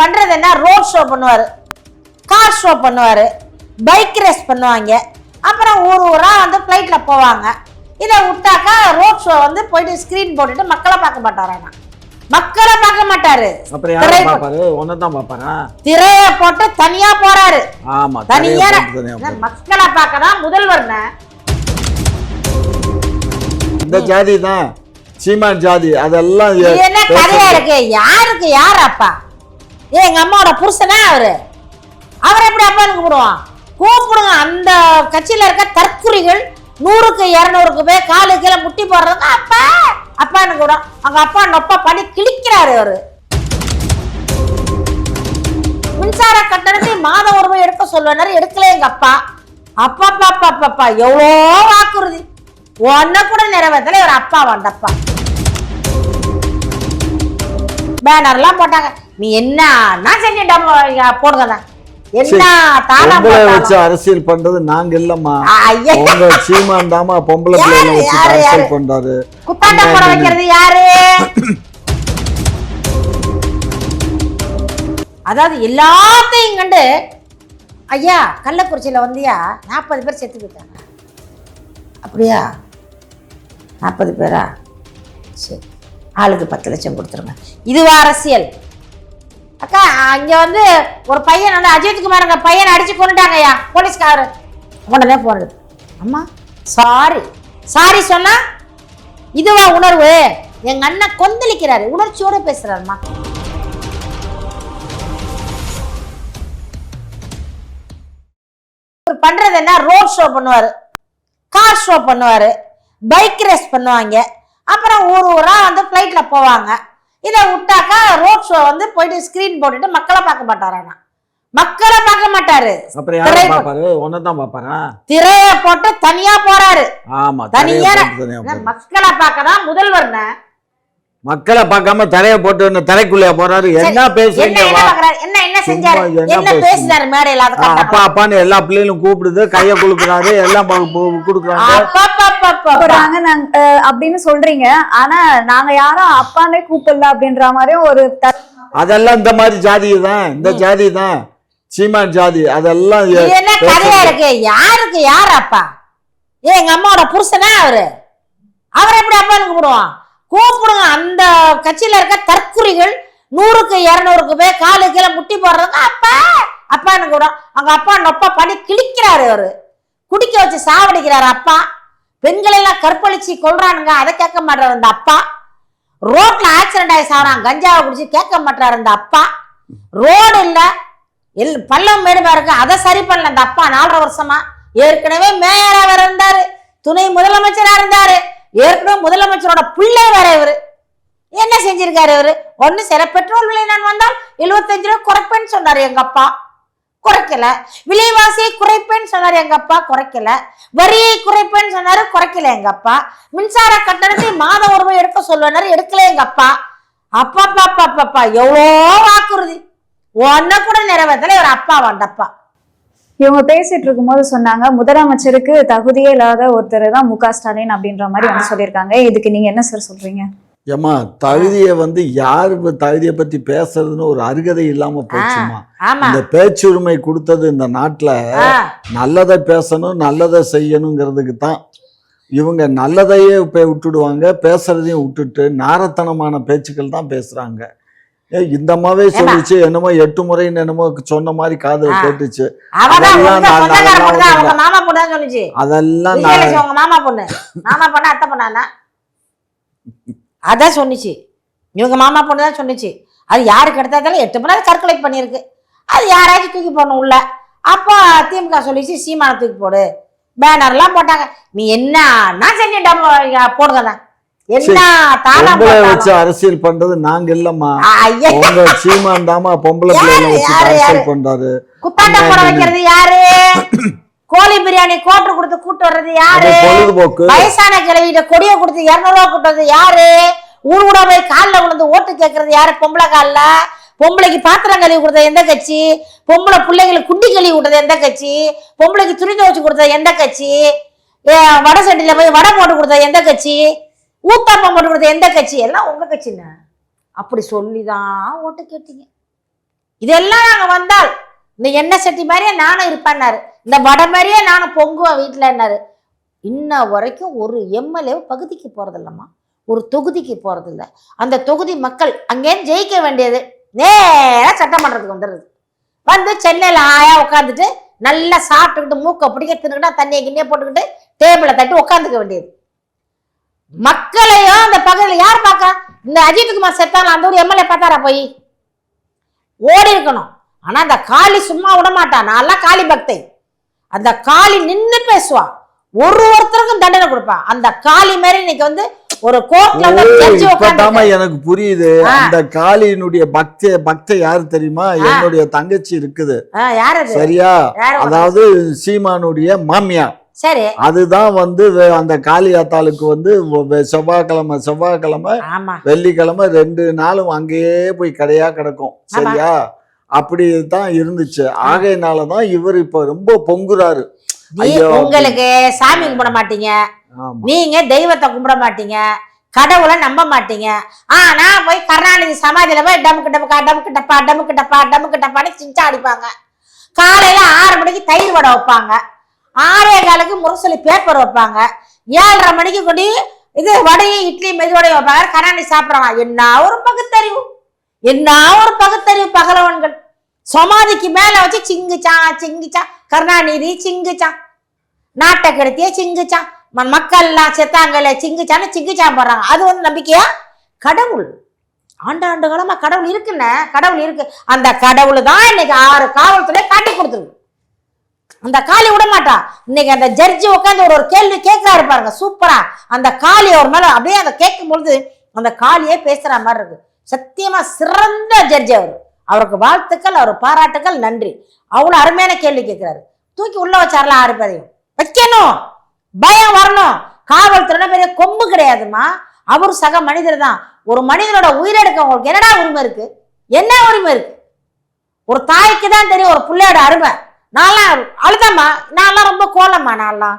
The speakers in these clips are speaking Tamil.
பண்றது என்ன ரோட் ஷோ பண்ணுவாரு. கார் ஷோ பண்ணுவாரு. பைக் ரேஸ் பண்ணுவாங்க. அப்புறம் ஊர் ஊரா வந்து ஃப்ளைட்ல போவாங்க. இதை விட்டாக்கா ரோட் ஷோ வந்து போயிட்டு ஸ்கிரீன் போட்டுட்டு மக்களை பார்க்க மாட்டாரானா மக்களை பார்க்க மாட்டாரு. திரைய போட்டு தனியா போறாரு. ஆமா தனியா. மக்களை பார்க்க தான் முதல்வர்ன. இந்த ஜாதி தான். சீமான் ஜாதி. அதெல்லாம் என்ன கதையா இருக்கு? யாருக்கு யார் அப்பா? ஏ எங்க அம்மாவோட புருஷனா அவரு? அவர் எப்படி அப்பான்னு கூப்பிடுவான்? கூப்பிடுங்க. அந்த கட்சியில இருக்க தற்குறிகள் நூறுக்கு இரநூறுக்கு போய் காலு கீழே முட்டி போடுறதுங்க அப்பா அப்பான்னு கூட. அவங்க அப்பா நொப்பா பண்ணி கிழிக்கிறாரு அவரு. மின்சார கட்டணத்தை மாதம் ஒரு ரூபாய் எடுக்க சொல்லுவாரு. எடுக்கல எங்க அப்பா. அப்பா அப்பா அப்பா அப்பா எவ்வளோ வாக்குறுதி. ஒன்ன கூட நிறைவேற்றல இவர் அப்பா வந்தப்பா. பேனர்லாம் போட்டாங்க. நீ என்ன? நான் செஞ்சுட்டா போடுங்க என்ன தானா பொம்பளை வச்சு போட்டாலும். அரசியல் பண்றது நாங்க இல்லம்மா. உங்க சீமான் தாமா பொம்பளை பிள்ளைகளை வச்சு அரசியல்? பண்றாரு. குத்தாண்ட போட வைக்கிறது யாரு? அதாவது எல்லாத்தையும் கண்டு ஐயா கள்ளக்குறிச்சியில வந்தியா? நாற்பது பேர் செத்து போயிட்டாங்க. அப்படியா? நாற்பது பேரா? சரி. ஆளுக்கு பத்து லட்சம் கொடுத்துருங்க. இதுவா அரசியல். அக்கா அங்க வந்து ஒரு பையன் வந்து அஜித் குமாருங்க பையனை அடிச்சு கொண்டுட்டாங்கய்யா போலீஸ்காரர். உடனே போனது அம்மா சாரி சாரி சொன்னா இதுவா உணர்வு. எங்க அண்ணன் கொந்தளிக்கிறாரு. உணர்ச்சியோட பேசுறாருமா. பண்றது என்ன? ரோட் ஷோ பண்ணுவாரு. கார் ஷோ பண்ணுவாரு. பைக் ரேஸ் பண்ணுவாங்க. அப்புறம் ஊர் ஊரா வந்து ஃப்ளைட்ல போவாங்க. இதை விட்டாக்கா ரோட் ஷோ வந்து போயிட்டு ஸ்கிரீன் போட்டுட்டு மக்களை பார்க்க மாட்டாரானா மக்களை பார்க்க மாட்டாரு. திரைய போட்டு தனியா போறாரு. ஆமா தனியா. மக்களை பார்க்க தான் முதல்வர்ன? மக்களை பார்க்காம தரைய போட்டு இந்த தரைக்குள்ளேயா போறாரு. என்ன பேசுறீங்க? என்ன என்ன என்ன செஞ்சாரு? என்ன? பேசினாரு மேடையில. அப்பா அப்பான்னு எல்லா பிள்ளைகளும் கூப்பிடுது கைய குலுக்குறாரு எல்லாம் கொடுக்குறாங்க. அப்படின்னு சொல்றீங்க. ஆனா நாங்க யாரும் அப்பானே கூப்பிடல அப்படின்ற மாதிரியும் ஒரு அதெல்லாம் இந்த மாதிரி ஜாதி தான். இந்த ஜாதி தான். சீமான் ஜாதி. அதெல்லாம் என்ன கதையா இருக்கு? யாருக்கு யார் அப்பா? ஏ எங்க அம்மாவோட புருஷனா அவரு? அவர் எப்படி அப்பான்னு கூப்பிடுவான்? கூப்பிடுங்க. அந்த கட்சியில இருக்க தற்குறிகள் நூறுக்கு இரநூறுக்கு போய் காலு கீழே முட்டி போடுறதுங்க அப்பா அப்பான்னு கூட அவங்க அப்பா நொப்பா பண்ணி கிழிக்கிறாரு அவரு. குடிக்க வச்சு சாவடிக்கிறாரு அப்பா. பெண்களெல்லாம் கற்பழிச்சு கொள்றானுங்க அதை கேட்க மாட்டாரு அந்த அப்பா. ரோட்ல ஆக்சிடென்ட் ஆகி சாவறான். கஞ்சாவை குடிச்சு கேட்க மாட்டாரு அந்த அப்பா. ரோடு இல்லை. எல் பள்ளம் மேடுமா இருக்கு. அதை சரி பண்ணல அந்த அப்பா. நாலரை வருஷமா ஏற்கனவே மேயரா வேற இருந்தாரு. துணை முதலமைச்சரா இருந்தாரு. ஏற்கனவே முதலமைச்சரோட பிள்ளை வேற இவரு. என்ன செஞ்சிருக்காரு இவரு? ஒன்னு சில பெட்ரோல் விலை நான் வந்தால் எழுபத்தஞ்சு ரூபா குறைப்பேன்னு சொன்னாரு எங்க அப்பா. குறைக்கல. விலைவாசியை குறைப்பேன்னு சொன்னாரு எங்க அப்பா குறைக்கல. வரியை குறைப்பேன்னு சொன்னாரு குறைக்கல எங்க அப்பா. மின்சார கட்டணத்தை மாதம் ஒரு ரூபாய் எடுக்க சொல்லுவாரு எடுக்கல எங்க அப்பா. அப்பா அப்பா அப்பா அப்பா, அப்பா எவ்வளோ வாக்குறுதி. ஒன்ன கூட நிறைவேற்றல இவர் அப்பா வந்தப்பா. இவங்க பேசிட்டு இருக்கும்போது சொன்னாங்க முதலமைச்சருக்கு தகுதியே இல்லாத ஒருத்தர் தான் மு க. ஸ்டாலின் அப்படின்ற மாதிரி வந்து சொல்லியிருக்காங்க. இதுக்கு நீங்க என்ன சார் சொல்றீங்க? ஏம்மா தகுதியை வந்து யாரு தகுதியை பத்தி பேசுறதுன்னு ஒரு அருகதை இல்லாம போச்சுமா இந்த பேச்சுரிமை கொடுத்தது இந்த நாட்டுல நல்லதை பேசணும் நல்லதை செய்யணுங்கிறதுக்கு தான். இவங்க நல்லதையே விட்டுடுவாங்க பேசுறதையும் விட்டுட்டு நாரத்தனமான பேச்சுக்கள் தான் பேசுறாங்க. இந்த அம்மாவே சொல்லிச்சு என்னமோ எட்டு முறைன்னு என்னமோ சொன்ன மாதிரி காதுல ஆ. கேட்டுச்சு. அதெல்லாம் மாமா பொண்ணு சொன்னுச்சு அதெல்லாம் உங்க மாமா பொண்ணு. மாமா பொண்ணு அத்தை பொண்ணானா அதான் சொன்னுச்சு. இவங்க மாமா பொண்ணு தான் சொன்னுச்சு. அது யாருக்கு எடுத்தாலும் எட்டு மணி நேரம் கற்கொலை பண்ணியிருக்கு. அது யாராச்சும் தூக்கி போடணும் உள்ள. அப்போ திமுக சொல்லிச்சு சீமான தூக்கி போடு. பேனர்லாம் போட்டாங்க. நீ என்ன நான் செஞ்சுட்டா போடுங்க தானா பொம்பளை. வச்சு அரசியல் பண்றது நாங்க இல்லம்மா உங்க சீமான் தாமா பொம்பளை பிள்ளைகளை வச்சு அரசியல்? பண்றாரு. குத்தாண்ட போட வைக்கிறது யாரு? கோழி பிரியாணி கோட்டர் கொடுத்து கூட்டு வர்றது யாரு? பொழுதுபோக்கு. வயசான கிழவிட்ட கொடியை கொடுத்து இருநூறுவா கூட்டுறது யாரு? ஊர் கூட போய் காலில் விழுந்து ஓட்டு கேட்கறது யாரு? பொம்பளை காலில்? பொம்பளைக்கு பாத்திரம் கழுவி கொடுத்தது எந்த கட்சி? பொம்பளை பிள்ளைங்களுக்கு குண்டி கழுவி கொடுத்தது எந்த கட்சி? பொம்பளைக்கு துணி துவச்சு கொடுத்தது எந்த கட்சி? வடை சட்டியில் போய் வடை போட்டு கொடுத்தது எந்த கட்சி? ஊத்தாப்பம் போட்டு கொடுத்த எந்த கட்சி? எல்லாம் உங்க கட்சின்னு அப்படி சொல்லி தான் ஓட்டு கேட்டீங்க. இதெல்லாம் நாங்க வந்தால் இந்த எண்ணெய் சட்டி மாதிரியே நானும் இருப்பேன்னாரு இந்த வடை மாதிரியே நானும் பொங்குவேன் வீட்டில் என்னாரு. இன்ன வரைக்கும் ஒரு எம்எல்ஏ பகுதிக்கு போறதில்லம்மா. ஒரு தொகுதிக்கு போறதில்ல. அந்த தொகுதி மக்கள் அங்கேருந்து ஜெயிக்க வேண்டியது. நேராக சட்டமன்றத்துக்கு வந்துடுது வந்து சென்னையில் ஆயா உட்காந்துட்டு நல்லா சாப்பிட்டுக்கிட்டு மூக்கை பிடிக்க தின்னுக்கிட்டா தண்ணியை கிண்ணியை போட்டுக்கிட்டு டேபிளை தட்டி உட்காந்துக்க வேண்டியது. மக்களையும் அந்த பகுதியில் யார் பார்க்க? இந்த அஜித்குமார் செத்தாலும் அந்த ஒரு எம்எல்ஏ பார்த்தாரா போய்? ஓடி இருக்கணும். ஆனா அந்த காளி சும்மா விட மாட்டான் நான்லாம் காளி பக்தை. அந்த காளி நின்னு பேசுவா. ஒரு ஒருத்தருக்கும் தண்டனை கொடுப்பா. அந்த காளி மாதிரி இன்னைக்கு வந்து ஒரு கோர்ட்ல வந்து எனக்கு புரியுது. அந்த காளியினுடைய பக்தி பக்தை யாரு தெரியுமா? என்னுடைய தங்கச்சி இருக்குது. சரியா? அதாவது சீமானுடைய மாமியா சரி. அதுதான் வந்து அந்த காளியாத்தாளுக்கு வந்து செவ்வாய்க்கிழமை செவ்வாய்க்கிழமை வெள்ளிக்கிழமை ரெண்டு நாளும் அங்கேயே போய் கடையா கிடக்கும். சரியா? அப்படி தான் இருந்துச்சு. ஆகையினால தான் இவர் இப்ப ரொம்ப பொங்குறாரு. உங்களுக்கு சாமி கும்பிட மாட்டீங்க. நீங்க தெய்வத்தை கும்பிட மாட்டீங்க. கடவுளை நம்ப மாட்டீங்க. ஆனா போய் கருணாநிதி சமாதியில போய் டமுக்கு டமுக்கா டமுக்கு டப்பா டமுக்கு டப்பா டமுக்கு டப்பான்னு சிஞ்சா அடிப்பாங்க. காலையில ஆறு மணிக்கு தயிர் வடை வைப்பாங்க. ஆறே காலுக்கு முரசொலி பேப்பர் வைப்பாங்க. ஏழரை மணிக்கு கொண்டு இது வடையும் இட்லி மெதுவடையும் வைப்பாங்க. கருணாநிதி சாப்பிட்றான் என்ன ஒரு பகுத்தறிவு? என்ன ஒரு பகுத்தறிவு பகலவன்கள்? சமாதிக்கு மேல வச்சு சிங்குச்சான் சிங்குச்சான் கருணாநிதி சிங்குச்சான் நாட்டை கெடுத்தியே சிங்குச்சான் மக்கள்லாம் செத்தாங்கல்ல சிங்குச்சான்னு சிங்குச்சான் போடுறாங்க. அது வந்து நம்பிக்கையா? கடவுள். ஆண்டாண்டு காலமா கடவுள் இருக்குண்ணே கடவுள் இருக்கு. அந்த கடவுள் தான் இன்னைக்கு ஆறு காவல்துறை காட்டி கொடுத்துருக்கு அந்த காளி விட மாட்டா இன்னைக்கு அந்த ஜட்ஜி உட்காந்து ஒரு ஒரு கேள்வி கேட்கிறாரு பாருங்க சூப்பரா. அந்த காளி அவர் மேல அப்படியே அதை கேட்கும் பொழுது அந்த காளியே பேசுற மாதிரி இருக்கு. சத்தியமா சிறந்த ஜட்ஜி அவர். அவருக்கு வாழ்த்துக்கள் அவர் பாராட்டுக்கள் நன்றி. அவ்வளோ அருமையான கேள்வி கேட்கிறாரு. தூக்கி உள்ள வச்சாரலாம் ஆறு பேரையும். வைக்கணும். பயம் வரணும். காவல்துறை பெரிய கொம்பு கிடையாதுமா அவர் சக மனிதர் தான். ஒரு மனிதனோட உயிரெடுக்க உங்களுக்கு என்னடா உரிமை இருக்கு? என்ன உரிமை இருக்கு? ஒரு தாய்க்கு தான் தெரியும் ஒரு பிள்ளையோட அருமை. நான்லாம் அழுதாம்மா. நான்லாம் ரொம்ப கோலம்மா நான்லாம்.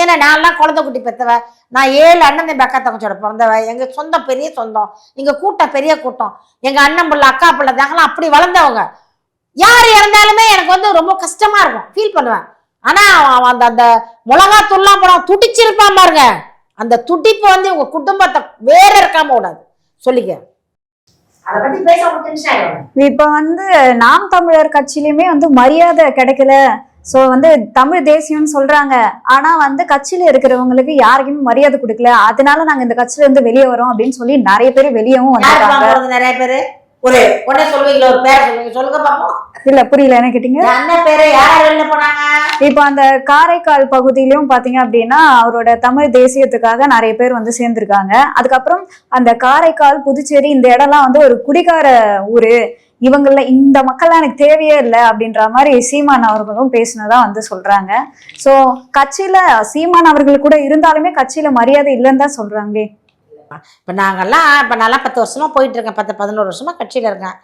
ஏன்னா நான்லாம் குழந்தை குட்டி பெத்தவ. நான் ஏழு அண்ணன் தம்பி அக்கா தங்கச்சோட பிறந்தவ. எங்கள் சொந்தம் பெரிய சொந்தம். எங்கள் கூட்டம் பெரிய கூட்டம். எங்கள் அண்ணன் பிள்ளை அக்கா பிள்ளை தாங்கலாம் அப்படி வளர்ந்தவங்க. யார் இறந்தாலுமே எனக்கு வந்து ரொம்ப கஷ்டமாக இருக்கும். ஃபீல் பண்ணுவேன். ஆனால் அந்த அந்த மிளகாத்தூள்லாம் போனால் துடிச்சிருப்பான் பாருங்க. அந்த துடிப்பு வந்து உங்கள் குடும்பத்தை வேற இருக்காம விடாது. சொல்லிக்க அதை பத்தி பேச உங்களுக்கு டென்ஷன் ஆயிடும் இப்ப வந்து நாம் தமிழர் கட்சியிலுமே வந்து மரியாதை கிடைக்கல. சோ வந்து தமிழ் தேசியம்னு சொல்றாங்க. ஆனா வந்து கட்சியில இருக்கிறவங்களுக்கு யாருக்குமே மரியாதை கொடுக்கல. அதனால நாங்க இந்த கட்சியில இருந்து வெளியே வரோம் அப்படின்னு சொல்லி நிறைய பேர் வெளியவும் போறது நிறைய பேரு? ஒரு உடனே சொல்லுவீங்களா? ஒரு பேரை சொல்லுவீங்க? சொல்லுங்க பாப்போம். இல்ல புரியல. என்ன கேட்டீங்க? என் அண்ணன் பேரு யார் வெளில போனாங்க இப்போ அந்த காரைக்கால் பகுதியிலயும் பாத்தீங்க அப்படின்னா அவரோட தமிழ் தேசியத்துக்காக நிறைய பேர் வந்து சேர்ந்திருக்காங்க. அதுக்கப்புறம் அந்த காரைக்கால் புதுச்சேரி இந்த இடம்லாம் வந்து ஒரு குடிகார ஊரு. இவங்கள இந்த மக்கள்லாம் எனக்கு தேவையே இல்லை அப்படின்ற மாதிரி சீமான் அவர்களும் பேசினதா வந்து சொல்றாங்க. சோ கட்சியில சீமான் அவர்கள் கூட இருந்தாலுமே கட்சியில மரியாதை இல்லைன்னு தான் சொல்றாங்களே. இப்ப நாங்கெல்லாம் இப்ப நல்லா பத்து வருஷமா போயிட்டு இருக்கேன் பத்து பதினோரு வருஷமா கட்சியில இருக்கேன்.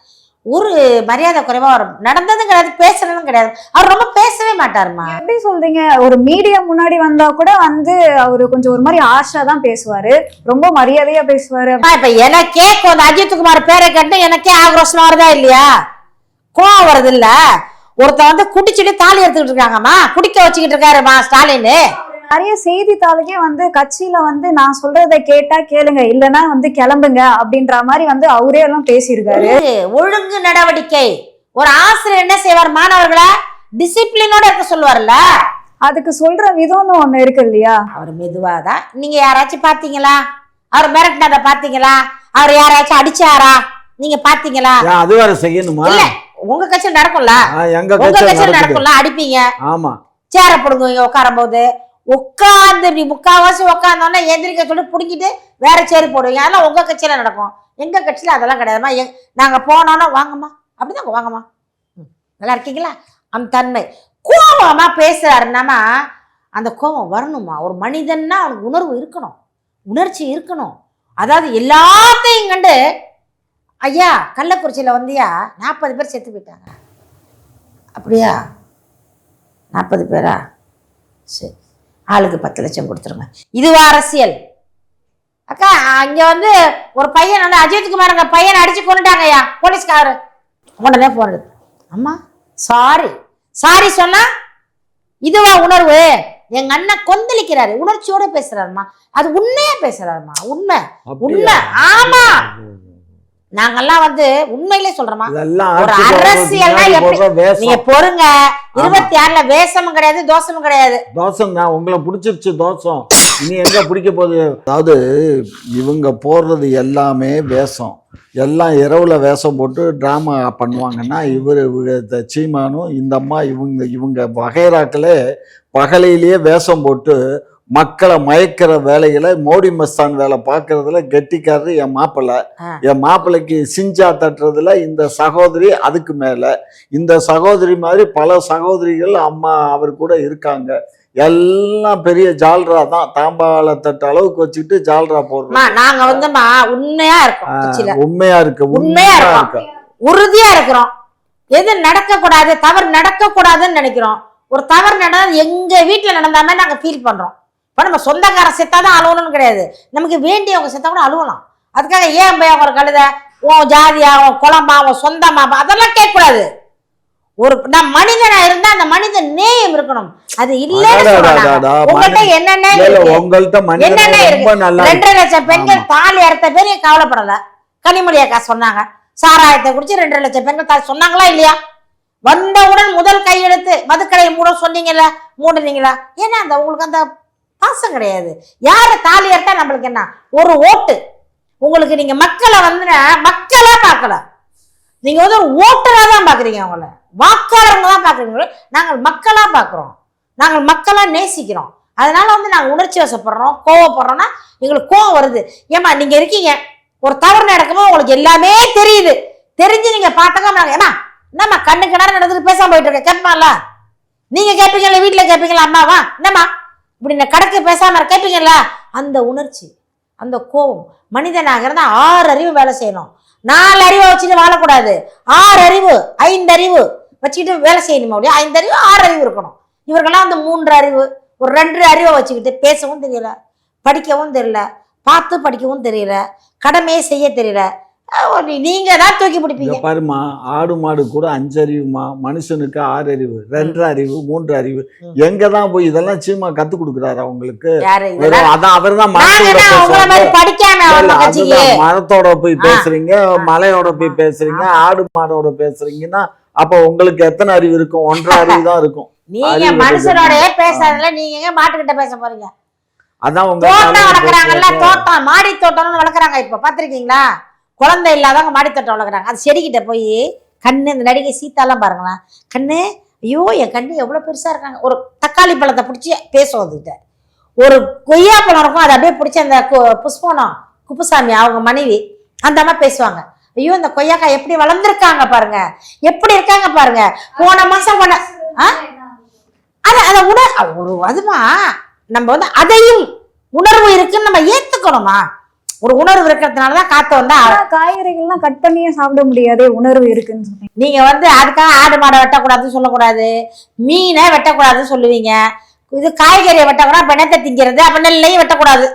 ஒரு மரியாதை குறைவா வரும். நடந்ததும் கிடையாது பேசுறதும் கிடையாது. அவர் ரொம்ப பேசவே மாட்டாருமா எப்படி சொல்றீங்க? ஒரு மீடியா முன்னாடி வந்தா கூட வந்து அவரு கொஞ்சம் ஒரு மாதிரி ஆஷா தான் பேசுவாரு. ரொம்ப மரியாதையா பேசுவாரு. இப்ப எனக்கே அந்த அஜித்குமார் பேரை கேட்டு எனக்கே ஆக்ரோஷம் வருதா இல்லையா? கோவம் வருது இல்ல ஒருத்தன் வந்து குடிச்சிட்டு தாலி எடுத்துக்கிட்டு இருக்காங்கம்மா. குடிக்க வச்சுக்கிட்டு இருக்காருமா ஸ்டாலின் நிறைய செய்தித்தாளுக்கே வந்து கட்சியில வந்து நான் சொல்றதை கேட்டா கேளுங்க இல்லைன்னா வந்து கிளம்புங்க அப்படின்ற மாதிரி வந்து அவரே எல்லாம் பேசியிருக்காரு. ஒழுங்கு நடவடிக்கை. ஒரு ஆசிரியர் என்ன செய்வார்? மாணவர்களை டிசிப்ளினோட இருக்க சொல்லுவார்ல? அதுக்கு சொல்ற விதம்னு ஒண்ணு இருக்கு இல்லையா? அவர் மெதுவாதான் நீங்க யாராச்சும் பாத்தீங்களா? அவர் மிரட்டினதை பாத்தீங்களா? அவர் யாராச்சும் அடிச்சாரா? நீங்க பாத்தீங்களா? அது வேற செய்யணுமா? இல்ல உங்க கட்சியில் நடக்கும்ல. உங்க கட்சியில் நடக்கும்ல அடிப்பீங்க. ஆமா. சேர பிடுங்குவீங்க உட்காரும் போது உட்காந்து இப்படி முக்காவாசி உட்காந்தோன்னா எந்திரிக்க சொல்லி பிடிக்கிட்டு வேற சேரு போடுவீங்க. அதெல்லாம் உங்கள் கட்சியில் நடக்கும். எங்கள் கட்சியில் அதெல்லாம் கிடையாதுமா எங் நாங்கள் போனோன்னா வாங்கம்மா. அப்படிதாங்க வாங்கம்மா. ம், நல்லா இருக்கீங்களா? அந்த தன்மை. கோபமாக பேசுறாருன்னாமா அந்த கோபம் வரணுமா ஒரு மனிதன்னா அவனுக்கு உணர்வு இருக்கணும். உணர்ச்சி இருக்கணும். அதாவது எல்லாத்தையும் கண்டு ஐயா கள்ளக்குறிச்சியில் வந்தியா நாற்பது பேர் செத்து போயிட்டாங்க. அப்படியா? நாற்பது பேரா? சரி. ஆளுக்கு பத்து லட்சம் கொடுத்துருங்க. இதுவா அரசியல். அக்கா அங்க வந்து ஒரு பையன் வந்து அஜித்குமார் அங்க பையனை அடிச்சு கொண்டுட்டாங்கய்யா போலீஸ்காரரு. உடனே போன் எடுத்து அம்மா சாரி சாரி சொன்னா இதுவா உணர்வு. எங்க அண்ணன் கொந்தளிக்கிறாரு. உணர்ச்சியோட பேசுறாருமா. அது உண்மையா பேசுறாருமா. உண்மை. உண்மை. ஆமா. நாங்கெல்லாம் வந்து உண்மையிலே சொல்றோமா? ஒரு அரசியல்னா எப்படி-. நீங்க பொறுங்க. இருபத்தி ஆறுல வேஷமும் கிடையாது தோஷமும் கிடையாது. தோசம் தான் உங்களை பிடிச்சிருச்சு தோசம் இனி எங்க பிடிக்க போகுது? அதாவது இவங்க போடுறது எல்லாமே வேஷம். எல்லாம் இரவுல வேஷம் போட்டு டிராமா பண்ணுவாங்கன்னா இவர் சீமானும் இந்த அம்மா இவங்க இவங்க வகைராக்களே பகலையிலேயே வேஷம் போட்டு மக்களை மயக்கிற வேலைகளை மோடி மஸ்தான் வேலை பார்க்கறதுல கெட்டிக்காரரு என் மாப்பிள்ளை. என் மாப்பிள்ளைக்கு சிஞ்சா தட்டுறதுல இந்த சகோதரி அதுக்கு மேல. இந்த சகோதரி மாதிரி பல சகோதரிகள் அம்மா அவர் கூட இருக்காங்க. எல்லாம் பெரிய ஜால்ரா தான். தாம்பாள தட்டு அளவுக்கு வச்சுக்கிட்டு ஜால்ரா போடுறோம் நாங்க வந்துமா உண்மையா இருக்கோம் உண்மையா இருக்கு உண்மையா இருக்கும். இருக்கு. உறுதியா இருக்கிறோம். எது நடக்க கூடாது தவறு நடக்க கூடாதுன்னு நினைக்கிறோம். ஒரு தவறு நடந்தா எங்க வீட்டுல நடந்த மாதிரி நாங்க ஃபீல் பண்றோம். இப்ப நம்ம சொந்தக்காரன் செத்தாதான் அழுவணும்னு கிடையாது. நமக்கு வேண்டியவங்க செத்தா கூட அழுவலாம். அதுக்காக ஏன் போய் அவங்க கழுத? உன் ஜாதியா உன் குளமா உன் சொந்தமா? அதெல்லாம் கேட்க கூடாது ஒரு நான் மனிதனா இருந்தா அந்த மனித நேயம் இருக்கணும். அது இல்லைன்னு என்னென்ன? உங்கள்ட்ட மனிதன் என்னென்ன நல்லா இருக்கு. ரெண்டரை லட்சம் பெண்கள் தாலி அறுத்த பேர் கவலைப்படல? கனிமொழி அக்கா சொன்னாங்க. சாராயத்தை குடிச்சு ரெண்டரை லட்சம் பெண்கள் தாலி சொன்னாங்களா இல்லையா? வந்தவுடன் முதல் கையெழுத்து. மதுக்கடையை மூட சொன்னீங்கல்ல? மூடுனீங்களா ஏன்னா அந்த உங்களுக்கு அந்த பாசம் கிடையாது. யாரை தாலி எடுத்தா நம்மளுக்கு என்ன? ஒரு ஓட்டு. உங்களுக்கு நீங்க மக்களை வந்து மக்களா பார்க்கல. நீங்க வந்து ஒரு ஓட்டரா தான் பாக்குறீங்க அவங்கள. வாக்காளருங்க தான் பாக்குறீங்க நாங்கள் மக்களா பார்க்குறோம். நாங்கள் மக்களா நேசிக்கிறோம். அதனால வந்து நாங்கள் உணர்ச்சி வசப்படுறோம் கோவப்படுறோம்னா எங்களுக்கு கோவம் வருது. ஏமா நீங்க இருக்கீங்க. ஒரு தவறு நடக்கும்போது உங்களுக்கு எல்லாமே தெரியுது. தெரிஞ்சு நீங்க பார்த்தாக்க நாங்கள் ஏமா என்னம்மா கண்ணு கிணறு நடந்துட்டு பேசாம போயிட்டு இருக்க? கேட்பான்ல நீங்க கேட்பீங்களா வீட்டுல கேட்பீங்களா அம்மாவா? என்னம்மா? இப்படி இந்த கடக்கு பேசாமல் கேட்பீங்கல்ல அந்த உணர்ச்சி அந்த கோபம். மனிதனாக இருந்தால் ஆறு அறிவு வேலை செய்யணும். நாலு அறிவை வச்சுட்டு வாழக்கூடாது. ஆறு அறிவு ஐந்து அறிவு வச்சுக்கிட்டு வேலை செய்யணுமா அப்படியே ஐந்து அறிவு ஆறு அறிவு இருக்கணும். இவர்கள்லாம் அந்த மூன்று அறிவு ஒரு ரெண்டு அறிவை வச்சுக்கிட்டு பேசவும் தெரியல படிக்கவும் தெரியல பார்த்து படிக்கவும் தெரியல கடமையே செய்ய தெரியல. நீங்க தான் தூக்கி பிடிப்பீங்க. பாருமா ஆடு மாடு கூட அஞ்சு அறிவுமா மனுஷனுக்கு ஆறு அறிவு ரெண்டு அறிவு மூன்று அறிவு. எங்க தான் போய் இதெல்லாம் சீமா கத்து கொடுக்குறாரு அவங்களுக்கு? அதான் அவர் தான் மரத்தோட போய். பேசுறீங்க மலையோட போய் பேசுறீங்க ஆடு மாடோட பேசுறீங்கன்னா அப்ப உங்களுக்கு எத்தனை அறிவு இருக்கும்? ஒன்றரை அறிவு தான் இருக்கும். நீங்க அறிவு மனுஷனோடயே பேசாததுல நீங்க மாட்டுக்கிட்ட பேச போறீங்க? அதான் உங்க தோட்டம் வளர்க்குறாங்கல்ல. தோட்டம் மாடி தோட்டம்னு வளர்க்குறாங்க இப்ப பாத்திருக்கீங்களா குழந்தை இல்லாதவங்க மாடித்தோட்டம் வளர்க்குறாங்க. அது செடிக்கிட்ட போய் கண்ணு இந்த நடிகை சீத்தாலாம் பாருங்களேன். கண்ணு ஐயோ என் கண்ணு எவ்வளோ பெருசாக இருக்காங்க. ஒரு தக்காளி பழத்தை பிடிச்சி பேசும் அதுகிட்ட. ஒரு கொய்யா பழம் இருக்கும் அதை அப்படியே பிடிச்சி அந்த கு- புஷ்பனம் குப்புசாமி அவங்க மனைவி அந்த அம்மா பேசுவாங்க. ஐயோ இந்த கொய்யாக்காய் எப்படி வளர்ந்துருக்காங்க பாருங்க. எப்படி இருக்காங்க பாருங்க. போன மாசம் போன ஆ? அது அதை உண ஒரு அதுமா நம்ம வந்து அதையும் உணர்வு இருக்குன்னு நம்ம ஏத்துக்கணுமா? ஒரு உணர்வு இருக்கிறதுனால தான் காத்து வந்தா காய்கறிகள்லாம் கட் பண்ணியே சாப்பிட முடியாதே உணர்வு இருக்குன்னு சொன்னீங்க. நீங்க வந்து அதுக்காக ஆடு மாடை வெட்டக்கூடாதுன்னு சொல்லக்கூடாது. மீனை வெட்டக்கூடாதுன்னு சொல்லுவீங்க. இது காய்கறியை வெட்டக்கூடாது பிணத்தை திங்கிறது அப்ப நெல்லையும் வெட்டக்கூடாது.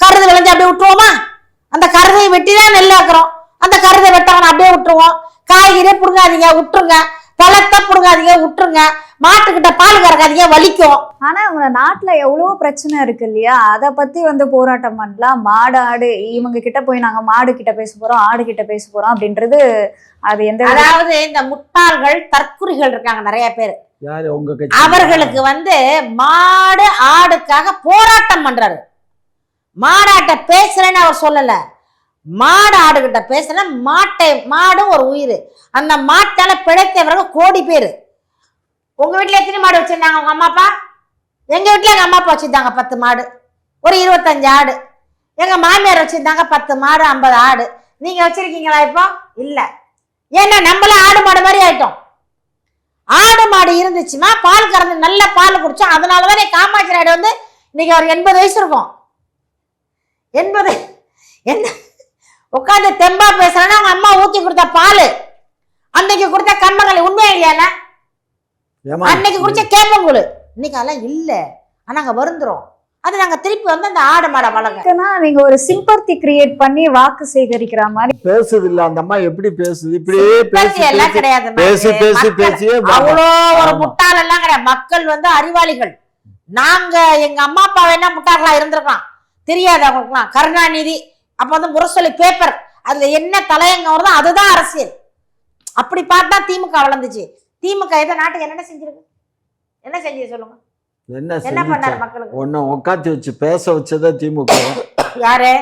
கருது விளைஞ்சு அப்படியே விட்டுருவோமா? அந்த கருதையை வெட்டி தான் நெல் ஆக்குறோம் அந்த கருதை வெட்டவன அப்படியே விட்டுருவோம். காய்கறியை புடுங்காதீங்க விட்டுருங்க. பழத்தை புடுங்காதீங்க விட்டுருங்க மாட்டுக்கிட்ட பால் கறக்காதீங்க வலிக்கும். ஆனா அவங்க நாட்டுல எவ்வளவோ பிரச்சனை இருக்கு இல்லையா? அத பத்தி வந்து போராட்டம் பண்ணலாம். மாடு ஆடு இவங்க கிட்ட போய் நாங்க மாடு கிட்ட பேச போறோம் ஆடு கிட்ட பேச போறோம் அப்படின்றது அது எந்த வித- அதாவது இந்த முட்டாள்கள் தற்குறிகள் இருக்காங்க நிறைய பேர். அவர்களுக்கு வந்து மாடு ஆடுக்காக போராட்டம் பண்றாரு. மாடாட்ட பேசுறேன்னு அவர் சொல்லல. மாடு ஆடுகிட்ட பேசுற மாட்டை மாடும் ஒரு உயிர். அந்த மாட்டால பிழைத்தவர்கள் கோடி பேர். உங்க வீட்டில் எத்தனை மாடு வச்சிருந்தாங்க உங்க அம்மா அப்பா? எங்க வீட்டில் எங்க அம்மா அப்பா வச்சிருந்தாங்க பத்து மாடு. ஒரு இருபத்தஞ்சு ஆடு. எங்க மாமியார் வச்சிருந்தாங்க பத்து மாடு ஐம்பது ஆடு. நீங்க வச்சிருக்கீங்களா இப்போ? இல்ல. ஏன்னா நம்மள ஆடு மாடு மாதிரி ஆயிட்டோம். ஆடு மாடு இருந்துச்சுன்னா பால் கறந்து நல்ல பால் குடிச்சோம். அதனால தான் காமாட்சி நாயுடு வந்து இன்னைக்கு ஒரு எண்பது வயசு இருக்கும். எண்பது என்ன? உட்காந்து தெம்பா பேசுறேன்னா அவங்க அம்மா ஊத்தி கொடுத்த பால். அன்னைக்கு கொடுத்த கம்மங்களி உண்மையா இல்லையாண்ணா? அன்னைக்கு குடிச்ச கேப்பங்குழு. இன்னைக்கு அதெல்லாம் இல்ல. ஆனா அங்க வருந்துரும் அது நாங்க திருப்பி வந்து அந்த ஆடு மாடை வளர்க்க. இருக்குன்னா நீங்க ஒரு சிம்பர்த்தி கிரியேட் பண்ணி வாக்கு சேகரிக்கிற மாதிரி. பேசுது இல்ல அந்த அம்மா எப்படி பேசுது? இப்படியே பேசி எல்லாம் பேசி கிடையாது பேசி பேசி மக்கள். பேசியே அவ்வளோ ஒரு. முட்டாள் எல்லாம் கிடையாது. மக்கள் வந்து அறிவாளிகள். நாங்க எங்க அம்மா அப்பா வேணா முட்டாளா இருந்திருக்கலாம்? தெரியாது அவங்களுக்குலாம் கருணாநிதி அப்ப வந்து முரசொலி பேப்பர் அதுல என்ன தலையங்க வருதோ அதுதான் அரசியல். அப்படி பார்த்தா திமுக வளர்ந்துச்சு. திமுக எதை நாட்டுக்கு என்னென்ன செஞ்சிருக்கு? என்ன செஞ்சது சொல்லுங்க? என்ன என்ன பண்ணாரு மக்களுக்கு? உன்னை உட்காந்து வச்சு பேச வச்சதே திமுக. யாரு?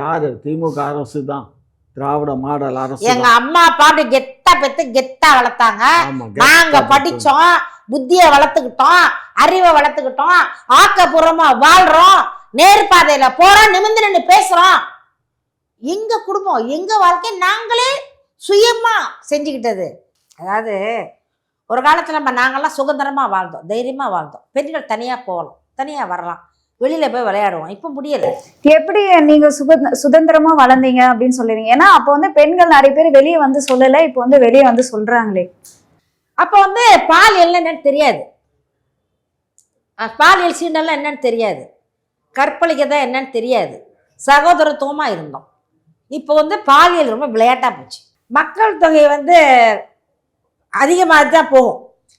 யாரு? திமுக அரசு தான். திராவிட மாடல் அரசு எங்க. அம்மா அப்பா அப்படி கெத்தா பெத்து கெத்தா வளர்த்தாங்க. நாங்க படிச்சோம் புத்திய வளர்த்துக்கிட்டோம் அறிவை வளர்த்துக்கிட்டோம் ஆக்கப்பூர்வமா வாழ்றோம் நேர்பாதையில போறோம் நிமிந்து நின்று பேசுறோம். எங்க குடும்பம் எங்க வாழ்க்கை நாங்களே சுயமா செஞ்சுக்கிட்டது. அதாவது ஒரு காலத்துல நம்ம நாங்கெல்லாம் சுதந்திரமா வாழ்ந்தோம் தைரியமா வாழ்ந்தோம். பெண்கள் தனியா போகலாம் தனியா வரலாம் வெளியில போய் விளையாடுவோம். இப்ப முடியல. எப்படி நீங்க சுக- சுதந்திரமா வளர்ந்தீங்க அப்படின்னு சொல்லுறீங்க ஏன்னா அப்போ வந்து பெண்கள் நிறைய பேர் வெளியே வந்து சொல்லல இப்போ வந்து வெளியே வந்து சொல்றாங்களே. அப்ப வந்து பாலியல் என்னன்னு தெரியாது. அஹ் பாலியல் சீண்டெல்லாம் என்னன்னு தெரியாது. கற்பழிக்கதா என்னன்னு தெரியாது. சகோதரத்துவமா இருந்தோம். இப்போ வந்து பாலியல் ரொம்ப விளையாட்டாக போச்சு. மக்கள் தொகை வந்து அதிகமாக தான் போகும்.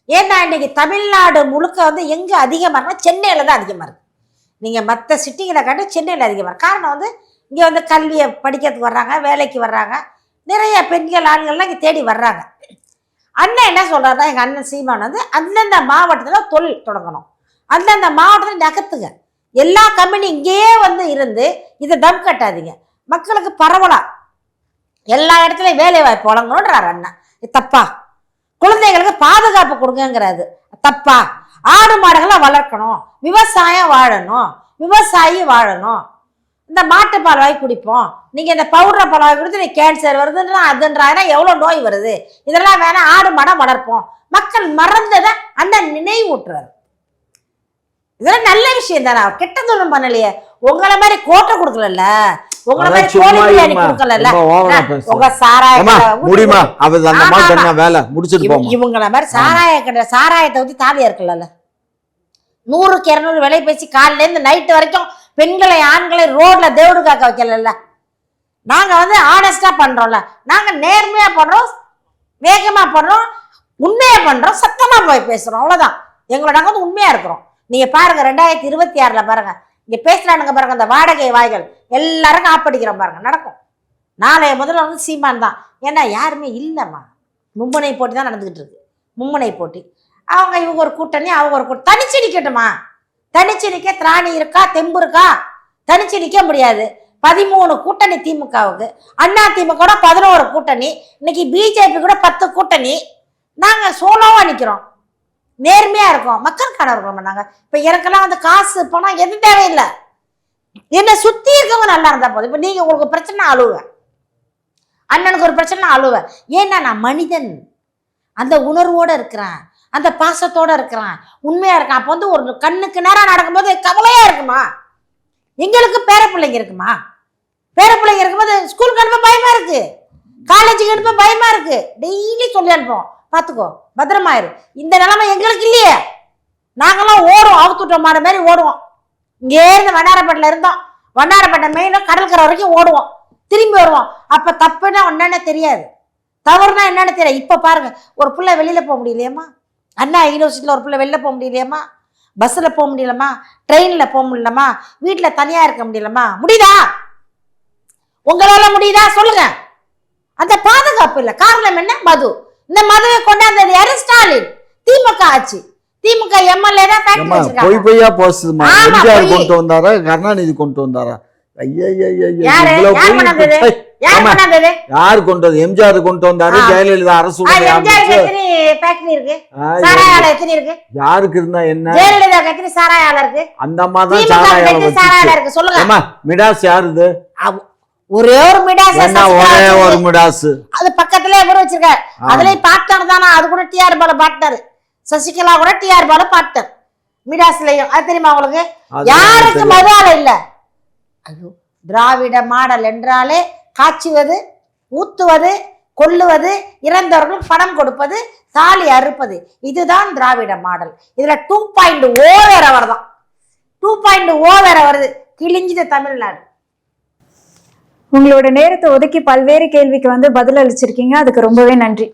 ஏன்னா இன்றைக்கி தமிழ்நாடு முழுக்க வந்து எங்கே அதிகமாக இருக்குன்னா சென்னையில் தான் அதிகமாக இருக்குது நீங்கள் மற்ற சிட்டிகளை காட்டி சென்னையில் அதிகமாக இருக்கு. காரணம் வந்து இங்கே வந்து கல்வியை படிக்கிறதுக்கு வர்றாங்க வேலைக்கு வர்றாங்க. நிறைய பெண்கள் ஆண்கள்லாம் இங்கே தேடி வர்றாங்க. அண்ணன் என்ன சொல்றாருன்னா எங்கள் அண்ணன் சீமான் வந்து அந்தந்த மாவட்டத்தில் தொழில் தொடங்கணும். அந்தந்த மாவட்டத்தில் நகர்த்துங்க. எல்லா கம்பெனி இங்கேயே வந்து இருந்து இதை தம் கட்டாதீங்க. மக்களுக்கு பரவலா. எல்லா இடத்துலையும் வேலை வாய்ப்பு வழங்கணுன்றார் அண்ணன் தப்பா? குழந்தைகளுக்கு பாதுகாப்பு கொடுங்கிறது தப்பா? ஆடு மாடுகளை வளர்க்கணும். விவசாயம் வாழணும். விவசாயி வாழணும். இந்த மாட்டுப்பால் வாங்கி குடிப்போம். நீங்கள் இந்த பவுடரை பால் வாங்கி குடித்து நீ கேன்சர் வருதுன்றா அதுன்றாங்கன்னா எவ்வளோ நோய் வருது? இதெல்லாம் வேணால் ஆடு மாடை வளர்ப்போம். மக்கள் மறந்ததை அந்த நினைவூட்டுறாரு. இதெல்லாம் நல்ல விஷயம் தானே. அவர் பண்ணலையே. உங்களை மாதிரி கோட்டை கொடுக்கலல்ல? முடியுமா அவ அந்த மாதிரி. என்ன வேலை? முடிச்சிட்டு இவ- போமா இவங்கள மாதிரி சாராய கடை சாராயத்தை ஊத்தி தாலியா இருக்குல்ல நூறுக்கு இருநூறு விலை பேசி காலையில இருந்து நைட்டு வரைக்கும் பெண்களை ஆண்களை ரோட்ல தேவடு காக்க வைக்கலல்ல? நாங்க வந்து ஆனஸ்டா பண்றோம்ல. நாங்க நேர்மையா பண்றோம் வேகமா பண்றோம் உண்மையா பண்றோம் சத்தமா போய் பேசுறோம். அவ்வளவுதான். எங்களோட நாங்க வந்து உண்மையா இருக்கிறோம். நீங்க பாருங்க ரெண்டாயிரத்தி இருபத்தி ஆறுல பாருங்க. இங்கே பேசுகிறானுங்க பாருங்க அந்த வாடகை வாய்கள். எல்லாரும் காப்படிக்கிறோம் பாருங்க நடக்கும். நாளைய முதல்ல வந்து சீமான் தான். ஏன்னா யாருமே இல்லைம்மா. மும்முனை போட்டி தான் நடந்துக்கிட்டு இருக்கு. மும்முனை போட்டி. அவங்க இவங்க ஒரு கூட்டணி அவங்க ஒரு கூட்டம் தனிச்சு நிற்கட்டுமா தனிச்சு நிற்க திராணி இருக்கா தெம்பு இருக்கா? தனிச்சு நிற்க முடியாது. பதிமூணு கூட்டணி திமுகவுக்கு. அண்ணா திமுக பதினோரு கூட்டணி. இன்னைக்கு பிஜேபி கூட பத்து கூட்டணி. நாங்கள் சோலோவாக நிற்கிறோம் நேர்மையாக இருக்கும். மக்களுக்கான இருக்கோம் நாங்க. இப்போ எனக்கெல்லாம் வந்து காசு பணம் எதுவும் தேவையில்லை. என்னை சுற்றி இருக்கவங்க நல்லா இருந்தால் போதும். இப்போ நீங்கள் உங்களுக்கு பிரச்சனை அழுவேன் அண்ணனுக்கு ஒரு பிரச்சனை அழுவேன் ஏன்னா நான் மனிதன். அந்த உணர்வோடு இருக்கிறேன். அந்த பாசத்தோடு இருக்கிறேன். உண்மையாக இருக்கேன். அப்போ வந்து ஒரு கண்ணுக்கு நேரம் நடக்கும்போது கவலையாக இருக்குமா? எங்களுக்கு பேர பிள்ளைங்க இருக்குமா? பேர பிள்ளைங்க இருக்கும்போது ஸ்கூலுக்கு அனுப்ப பயமாக இருக்குது காலேஜுக்கு அனுப்ப பயமாக இருக்குது டெய்லி சொல்லி அனுப்புவோம். பார்த்துக்கோ பத்திரமாயிரு. இந்த நிலைமை எங்களுக்கு இல்லையே. நாங்களாம் ஓடுவோம். அவுத்துட்ட மாற மாதிரி ஓடுவோம். இங்கே இருந்து வண்ணாரப்பேட்டில் இருந்தோம். வண்ணாரப்பேட்டை மெயினாக கடற்கரை வரைக்கும் ஓடுவோம். திரும்பி வருவோம். அப்போ தப்புன்னா என்னென்ன தெரியாது. தவறுனா என்னென்ன தெரியாது. இப்போ பாருங்க ஒரு பிள்ளை வெளியில் போக முடியலையம்மா? அண்ணா யூனிவர்சிட்டியில் ஒரு பிள்ளை வெளில போக முடியலையம்மா? பஸ்ஸில் போக முடியலம்மா ட்ரெயினில் போக முடியலம்மா வீட்டில் தனியாக இருக்க முடியலம்மா முடியுதா? உங்களால் முடியுதா? சொல்லுங்கள் அந்த பாதுகாப்பு இல்லை. காரணம் என்ன? மது. இந்த மதுவை கொண்டாந்தது யாரு? ஸ்டாலின். திமுக ஆட்சி. திமுக எம்எல்ஏ தான் ஃபேக்டரி பொய் பொய்யா போசுதுமா எம்ஜிஆர். கொண்டு வந்தாரா? கருணாநிதி கொண்டு வந்தாரா? யாரு? கொண்டு வந்து எம்ஜிஆர் கொண்டு வந்தாரு. ஜெயலலிதா அரசு யாருக்கு இருந்தா என்ன? அந்த அம்மா தான் சாராயம் மிடாஸ் யாருது ஒரே ஒரு மிடாஸ் ஒரே ஒரு மிடாஸ் அது பக்கத்துல இவரு வச்சிருக்காரு. ஆ. அதுலயும் பார்ட்னர் தானா அது கூட டிஆர் பால பார்ட்னர் சசிகலா கூட டிஆர் பால பார்ட்னர் மிடாஸ்லயும் அது தெரியுமா உங்களுக்கு? யாருக்கு ஆலை இல்ல? ஐயோ திராவிட மாடல் என்றாலே காய்ச்சுவது ஊத்துவது கொல்லுவது இறந்தவர்களுக்கு பணம் கொடுப்பது தாலி அறுப்பது. இதுதான் திராவிட மாடல். இதுல டூ பாயிண்ட் ஓ வேறவர் தான் டூ பாயிண்ட் ஓ வேற வருது. கிழிஞ்சுது தமிழ்நாடு. உங்களோட நேரத்தை ஒதுக்கி பல்வேறு கேள்விக்கு வந்து பதில் அளிச்சிருக்கீங்க அதுக்கு ரொம்பவே நன்றி.